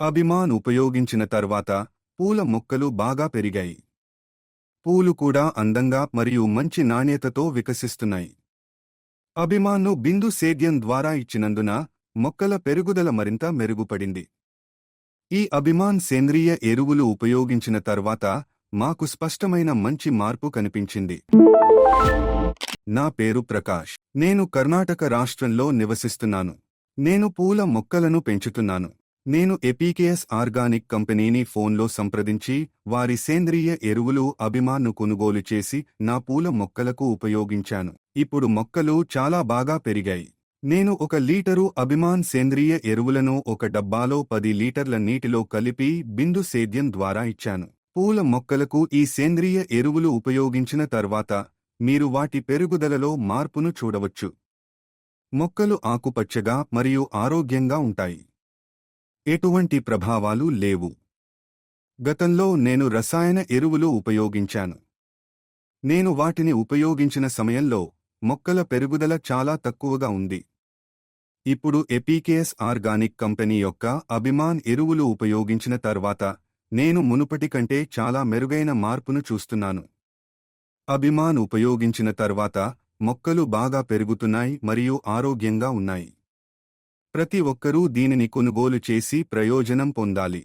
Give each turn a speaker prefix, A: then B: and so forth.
A: అభిమాన్ ఉపయోగించిన తర్వాత పూల మొక్కలు బాగా పెరిగాయి. పూలు కూడా అందంగా మరియు మంచి నాణ్యతతో వికసిస్తున్నాయి. అభిమాన్ను బిందు సేద్యం ద్వారా ఇచ్చినందున మొక్కల పెరుగుదల మరింత మెరుగుపడింది. ఈ అభిమాన్ సేంద్రియ ఎరువులు ఉపయోగించిన తర్వాత మాకు స్పష్టమైన మంచి మార్పు కనిపించింది. నా పేరు ప్రకాష్. నేను కర్ణాటక రాష్ట్రంలో నివసిస్తున్నాను. నేను పూల మొక్కలను పెంచుతున్నాను. నేను ఎపీకేఎస్ ఆర్గానిక్ కంపెనీని ఫోన్లో సంప్రదించి వారి సేంద్రియ ఎరువులు అభిమాన్ను కొనుగోలు చేసి నా పూల మొక్కలకు ఉపయోగించాను. ఇప్పుడు మొక్కలు చాలా బాగా పెరిగాయి. నేను ఒక లీటరు అభిమాన్ సేంద్రియ ఎరువులను ఒక డబ్బాలో పది లీటర్ల నీటిలో కలిపి బిందు సేద్యం ద్వారా ఇచ్చాను. పూల మొక్కలకు ఈ సేంద్రియ ఎరువులు ఉపయోగించిన తర్వాత మీరు వాటి పెరుగుదలలో మార్పును చూడవచ్చు. మొక్కలు ఆకుపచ్చగా మరియు ఆరోగ్యంగా ఉంటాయి. ఎటువంటి ప్రభావాలు లేవు. గతంలో నేను రసాయన ఎరువులు ఉపయోగించాను. నేను వాటిని ఉపయోగించిన సమయంలో మొక్కల పెరుగుదల చాలా తక్కువగా ఉంది. ఇప్పుడు ఎపీకేఎస్ ఆర్గానిక్ కంపెనీ యొక్క అభిమాన్ ఎరువులు ఉపయోగించిన తర్వాత నేను మునుపటి కంటే చాలా మెరుగైన మార్పును చూస్తున్నాను. అభిమాన్ ఉపయోగించిన తర్వాత మొక్కలు బాగా పెరుగుతున్నాయి మరియు ఆరోగ్యంగా ఉన్నాయి. ప్రతి ఒక్కరూ దీనిని కొనుగోలు చేసి ప్రయోజనం పొందాలి.